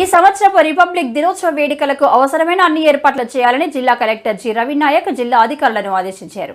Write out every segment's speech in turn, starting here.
ఈ సంవత్సరపు రిపబ్లిక్ దినోత్సవ వేడుకలకు అవసరమైన అన్ని ఏర్పాట్లు చేయాలని జిల్లా కలెక్టర్ జి. రవినాయక్ జిల్లా అధికారులను ఆదేశించారు.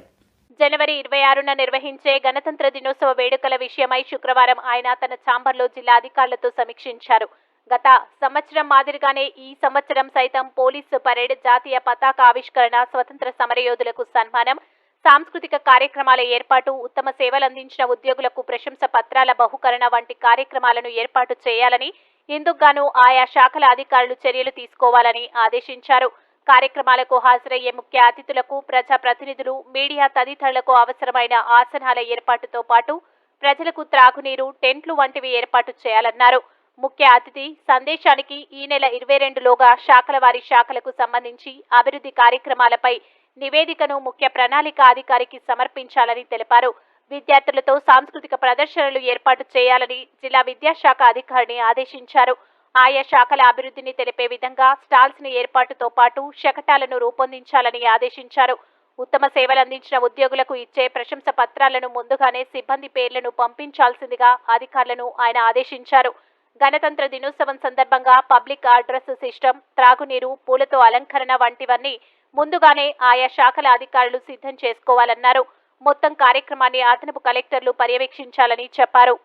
జనవరి ఇరవై ఆరున నిర్వహించే గణతంత్ర దినోత్సవ వేడుకల విషయమై శుక్రవారం ఆయన తన ఛాంబర్లో జిల్లా అధికారులతో సమీక్షించారు. గత సంవత్సరం మాదిరిగానే ఈ సంవత్సరం సైతం పోలీసు పరేడ్ జాతీయ పతాక ఆవిష్కరణ స్వతంత్ర సమరయోధులకు సన్మానం సాంస్కృతిక కార్యక్రమాల ఏర్పాటు ఉత్తమ సేవలందించిన ఉద్యోగులకు ప్రశంస పత్రాల బహుకరణ వంటి కార్యక్రమాలను ఏర్పాటు చేయాలని ఇందుకుగాను ఆయా శాఖల అధికారులు చర్యలు తీసుకోవాలని ఆదేశించారు. కార్యక్రమాలకు హాజరయ్యే ముఖ్య అతిథులకు ప్రజా ప్రతినిధులు మీడియా తదితరులకు అవసరమైన ఆసనాల ఏర్పాటుతో పాటు ప్రజలకు త్రాగునీరు టెంట్లు వంటివి ఏర్పాటు చేయాలన్నారు. ముఖ్య అతిథి సందేశానికి ఈ నెల ఇరవై రెండులోగా శాఖల వారి శాఖలకు సంబంధించి అభివృద్ధి కార్యక్రమాలపై నివేదికను ముఖ్య ప్రణాళిక అధికారికి సమర్పించాలని తెలిపారు. విద్యార్థులతో సాంస్కృతిక ప్రదర్శనలు ఏర్పాటు చేయాలని జిల్లా విద్యాశాఖ అధికారిని ఆదేశించారు. ఆయా శాఖల అభివృద్ధిని తెలిపే విధంగా స్టాల్స్ని ఏర్పాటుతో పాటు శకటాలను రూపొందించాలని ఆదేశించారు. ఉత్తమ సేవలందించిన ఉద్యోగులకు ఇచ్చే ప్రశంస పత్రాలను ముందుగానే సిబ్బంది పేర్లను పంపించాల్సిందిగా అధికారులను ఆయన ఆదేశించారు. గణతంత్ర దినోత్సవం సందర్భంగా పబ్లిక్ అడ్రస్ సిస్టమ్ త్రాగునీరు పూలతో అలంకరణ వంటివన్నీ ముందుగానే ఆయా శాఖల అధికారులు సిద్ధం చేసుకోవాలన్నారు. మొత్తం కార్యక్రమాన్ని అదనపు కలెక్టర్లు పర్యవేక్షించాలని చెప్పారు.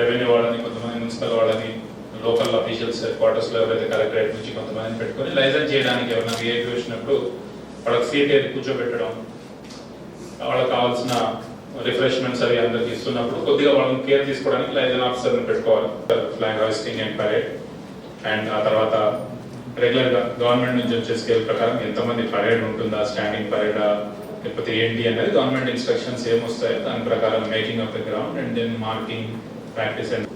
రెవెన్యూ వాళ్ళని కొంతమంది మున్సిపల్ వాళ్ళని లోకల్ అఫీషియల్స్ క్వార్టర్స్లో ఎవరైతే కలెక్టరేట్ నుంచి కొంతమందిని పెట్టుకొని లైసెన్స్ చేయడానికి ఎవరైనా విఐపీ వచ్చినప్పుడు వాళ్ళకి సీట్ ఏది కూర్చోబెట్టడం వాళ్ళకి కావాల్సిన రిఫ్రెష్మెంట్స్ అవి అందరికి ఇస్తున్నప్పుడు కొద్దిగా వాళ్ళని కేర్ తీసుకోవడానికి లైజన్ ఆఫీసర్ని పెట్టుకోవాలి. Flag hoisting and parade and ఆ తర్వాత రెగ్యులర్గా గవర్నమెంట్ నుంచి వచ్చే స్కేల్ ప్రకారం ఎంతమంది పరేడ్ ఉంటుందా స్టాండింగ్ పరేడా లేకపోతే ఏంటి అనేది గవర్నమెంట్ ఇన్స్ట్రక్షన్స్ ఏమొస్తాయో దాని ప్రకారం making of the ground and then marking practice and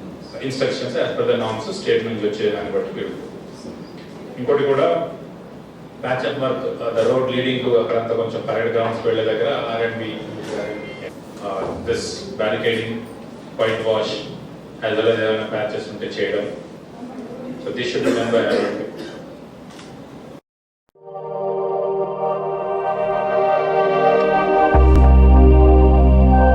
instructions as per the norms state నుంచి వచ్చే దాన్ని బట్టి మీరు ఇంకోటి కూడా patch up work the road leading to అక్కడంతా కొంచెం పరేడ్ గ్రౌండ్స్ వెళ్ళే దగ్గర R and B this barricading white wash as well ఏదైనా ప్యాచెస్ ఉంటే చేయడం. So this should buy